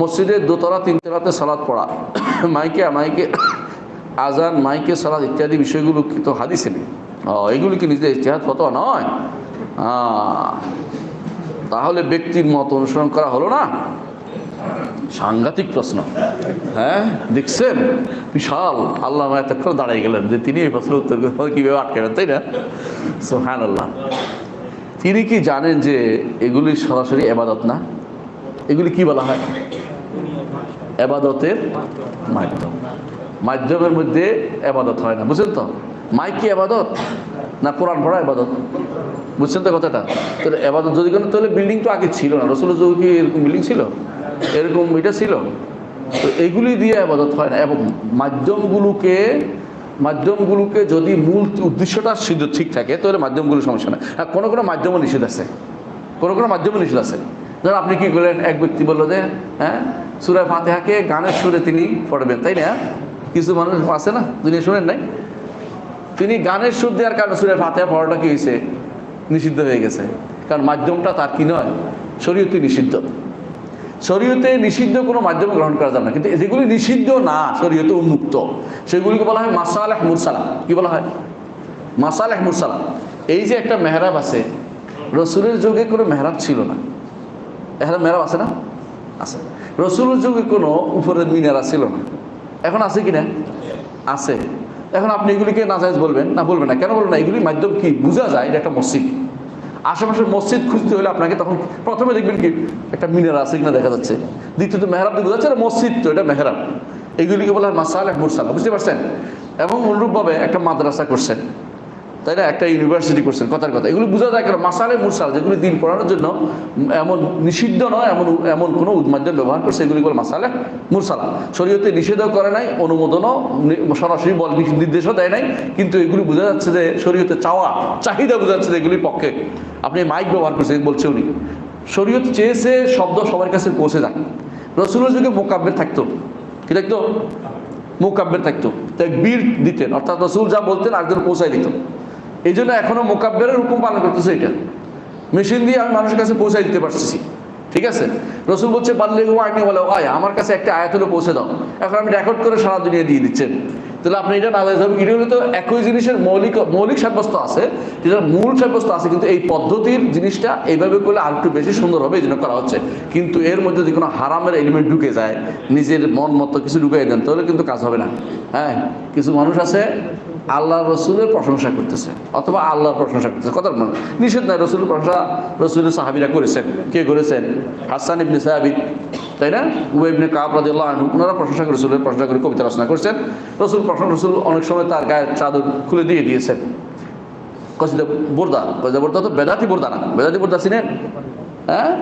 মসজিদের দোতলা, তিনতলাতে সালাদ পড়া। মাইকে মাইকে আজান, মাইকে সালাদ ইত্যাদি বিষয়গুলো তো হাদিসে নেই? এগুলি কি নিজের ইতিহাস ফতোয়া নয়? তাহলে ব্যক্তির মত অনুসরণ করা হলো না? সাংঘাতিক প্রশ্ন। হ্যাঁ দেখছেন? বিশাল আল্লাহ এতক্ষণ দাঁড়িয়ে গেলেন যে তিনি এই প্রশ্নের উত্তর কীভাবে আটকাবেন তাই না? সোহান আল্লাহ তিনি কি জানেন যে এগুলি সরাসরি এবাদত না? এগুলি কি বলা হয়? এবাদতের মাধ্যম। মাধ্যমের মধ্যে এবাদত হয় না, বুঝছেন তো? মাইক কি এবাদত? না কোরআন পড়া এবাদত? বুঝছেন তো কথাটা? তাহলে এবাদত যদি কোনো, তাহলে বিল্ডিং তো আগে ছিল না। রসুল কি এরকম বিল্ডিং ছিল? এরকম এটা ছিল? তো এগুলি দিয়ে আবাদত হয় না। এবং মাধ্যমগুলোকে মাধ্যমগুলোকে যদি মূল উদ্দেশ্যটা সিদ্ধ ঠিক থাকে, তাহলে মাধ্যমগুলো সমস্যা না কোনো কোনো মাধ্যমও নিষেধ আছে। কোনো কোনো মাধ্যমে নিষেধ আছে। ধর আপনি কি করলেন? এক ব্যক্তি বলল যে হ্যাঁ সুরায় ফাতেহাকে গানের সুরে তিনি পড়বেন, তাই না? কিছু মানুষ আছে না? তিনি শুনেন নাই? তিনি গানের সুর দেওয়ার কারণে সুরের ফাতেহা পড়াটা কি হয়েছে? নিষিদ্ধ হয়ে গেছে। কারণ মাধ্যমটা তার কি নয়? শরীয়তে নিষিদ্ধ। শরীয়তে নিষিদ্ধ কোনো মাধ্যম গ্রহণ করা যাবে না। কিন্তু যেগুলি নিষিদ্ধ না, শরীয়তে উন্মুক্ত, সেগুলিকে বলা হয় মাসালাহ মুরসালা কি বলা হয়? মাসালাহ মুরসালা এই যে একটা মেহরাব আছে, রসুলের যুগে কোনো মেহরাব ছিল না। এখন মেহরাব আছে না? আছে। রসুলের যুগে কোনো উপরের মিনারা ছিল না। এখন আছে কি না? আছে। এখন আপনি এগুলিকে নাজায়জ বলবেন? না বলবেন না। কেন বলবেন না? এগুলির মাধ্যম কি? বোঝা যায় এটা একটা মসজিদ। আশেপাশের মসজিদ খুঁজতে হলে আপনাকে তখন প্রথমে দেখবেন কি, একটা মিনার আছে কিনা দেখা যাচ্ছে। দ্বিতীয়ত মেহরাব বোঝা যাচ্ছে মসজিদ তো, এটা মেহরাব। এগুলিকে বলা হয় মাসাল এক মুরসালা, বুঝতে পারছেন? এবং অনুরূপভাবে একটা মাদ্রাসা করছেন। তাই না? একটা ইউনিভার্সিটি করছেন কথার কথা। এগুলো বোঝা যায় কেন? মাসালে মুরসাল, যেগুলি দিন পড়ানোর জন্য এমন নিষিদ্ধ নয়, এমন এমন কোনো মাধ্যম ব্যবহার করছে, এগুলি বলে মাসালে মুরসালা। শরীয়তে নিষেধও করে নাই, অনুমোদনও সরাসরি বল নির্দেশও দেয় নাই, কিন্তু এগুলি বোঝা যাচ্ছে যে শরীয়তে চাওয়া, চাহিদা বোঝা যাচ্ছে যে এগুলির পক্ষে। আপনি মাইক ব্যবহার করছেন বলছে উনি। শরীয়ত চেয়েছে শব্দ সবার কাছে পৌঁছে যাক। রসুলের যুগে মোকাব্যের থাকতো। কি থাকতো? মোকাব্যের থাকতো। তাই বীর দিতেন। অর্থাৎ রসুল যা বলতেন একজন পৌঁছায় দিত। এই জন্য এখনও মোকাব্বের হুকুম পালন করতেছে এটা। মেশিন দিয়ে আমি মানুষের কাছে পৌঁছায় দিতে পারতেছি। ঠিক আছে? রসুল বলছে পারলে আইনি বলে আয়। আমার কাছে একটা আয়াত হলে পৌঁছে দাও। এখন আমি রেকর্ড করে সারা দুনিয়া দিয়ে দিচ্ছেন তাহলে আপনি এটা না হবে এটা হলে তো একই জিনিসের মৌলিক মৌলিক সাব্যস্ত আছে যেটা মূল সাব্যস্ত আছে, কিন্তু এই পদ্ধতির জিনিসটা এইভাবে করলে আর একটু বেশি সুন্দর হবে এই জন্য করা হচ্ছে। কিন্তু এর মধ্যে যদি কোনো হারামের এলিমেন্ট ঢুকে যায়, নিজের মন মতো কিছু ঢুকিয়ে দেন, তাহলে কিন্তু কাজ হবে না। হ্যাঁ? কিছু মানুষ আছে আল্লাহ রসুলের প্রশংসা করতেছে, অথবা আল্লাহর প্রশংসা করতেছে। কথা মানে নিষেধ নাই, রসুলের প্রশংসা, রসুলের সাহাবিরা করেছেন। কে করেছেন? হাসান ইবনে সাহাবি তাই না? উবে ইবনে কাব রাদিয়াল্লাহু আনহু ওনারা প্রশংসা করে, রসুলের প্রশংসা করে কবিতা রচনা করছেন। রসুল প্রশংসা, রসুল অনেক সময় তার গায়ের চাদর খুলে দিয়ে দিয়েছেন। কসিদা বোরদা কসিদা বোরদা তো বেদাতি বোরদা না। বেদাতি বোরদা চিনেন? হ্যাঁ?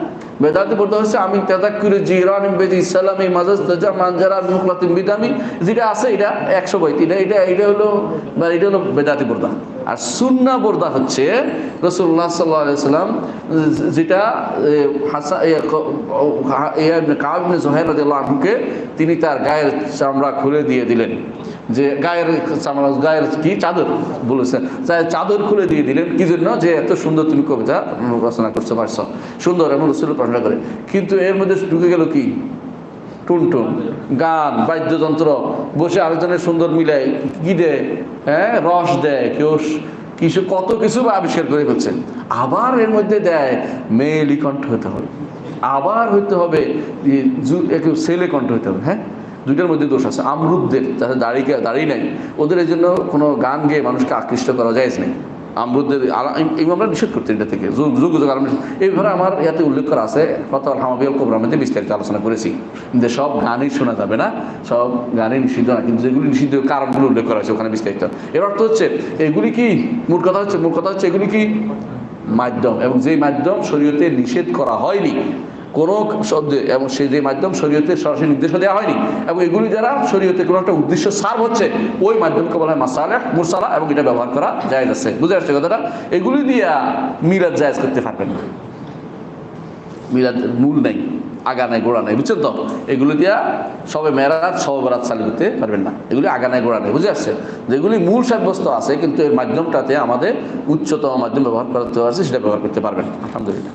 বেদাতি বলতে হচ্ছে আমি তেদাক্কুরে জিরান বেজি এই মাজাজ তাজা মানজারা মুখলাতিম বিদামি। যেটা আছে, এটা একশো বই এটা এটা হলো বা এটা হলো বেদাতি বোরদা আর সুন্না বোরদা হচ্ছে রসুল্লাহ সাল্লাহ সাল্লাম, যেটা কাবিন তিনি তার গায়ের চামড়া খুলে দিয়ে দিলেন। যে গায়ের চামড়া, গায়ের কি চাদর বলেছেন? চাদর খুলে দিয়ে দিলেন। কি জন্য? যে এত সুন্দর তুমি কবিতা রচনা করছ, পারছ। সুন্দর এবং রসুল করে। কিন্তু এর মধ্যে ঢুকে গেল কি? টুনটুন, গান, বাদ্যযন্ত্র বসে আলোচনায় সুন্দর মিলায়, কি দেয় হ্যাঁ রস দেয় কেউ কিছু, কত কিছু আবিষ্কার করে ফেলছেন আবার এর মধ্যে দেয়, মেয়েলি কণ্ঠ হতে হবে। আবার হইতে হবে একটু ছেলে কণ্ঠ হতে হবে হ্যাঁ? দুইটার মধ্যে দোষ আছে। আমরুদদের যাদের দাঁড়িয়ে দাড়ি নাই। ওদের জন্য কোনো গান গেয়ে মানুষকে আকৃষ্ট করা যায় নেই। আমরুদদের আমরা নিষেধ করতে এটা থেকে, যুগ যুগ আলম এইভাবে আমার ইয়াতে উল্লেখ করা আছে ফতল হামাবিয়াল কোবরামেতে বিস্তারিত আলোচনা করেছি। কিন্তু সব গানই শোনা যাবে না, সব গানই নিষিদ্ধ না, কিন্তু যেগুলি নিষিদ্ধ কারণগুলো উল্লেখ করা আছে ওখানে বিস্তারিত। এর অর্থ হচ্ছে, এগুলি কি মূল কথা হচ্ছে? মূল কথা হচ্ছে এগুলি কি? মাধ্যম, এবং যেই মাধ্যম শরীয়তে নিষেধ করা হয়নি কোনো এবং সেই যে মাধ্যম শরীয়তে সরাসরি নির্দেশ দেওয়া হয়নি। এবং এগুলি দ্বারা শরীয়তে কোনো একটা উদ্দেশ্য সার্ভ হচ্ছে, ওই মাধ্যমকে বলা হয় মাসালা মুরসালা এবং এটা ব্যবহার করা যায় আছে। বুঝে আসছে কথাটা? এগুলি দিয়া মিলাদ জায়েজ করতে পারবেন না। মিলাদ মূল নেই, আগা নাই, গোড়া নাই, বুঝছেন তো? এগুলি দিয়া সবে মেরাত সবে বেরাত চালু করতে পারবেন না। এগুলি আগা নাই, গোড়া নাই, বুঝে আসছে? যেগুলি মূল সাব্যস্ত আছে, কিন্তু এর মাধ্যমটাতে আমাদের উচ্চতম মাধ্যম ব্যবহার করতে পারছে সেটা ব্যবহার করতে পারবেন আলহামদুলিল্লাহ।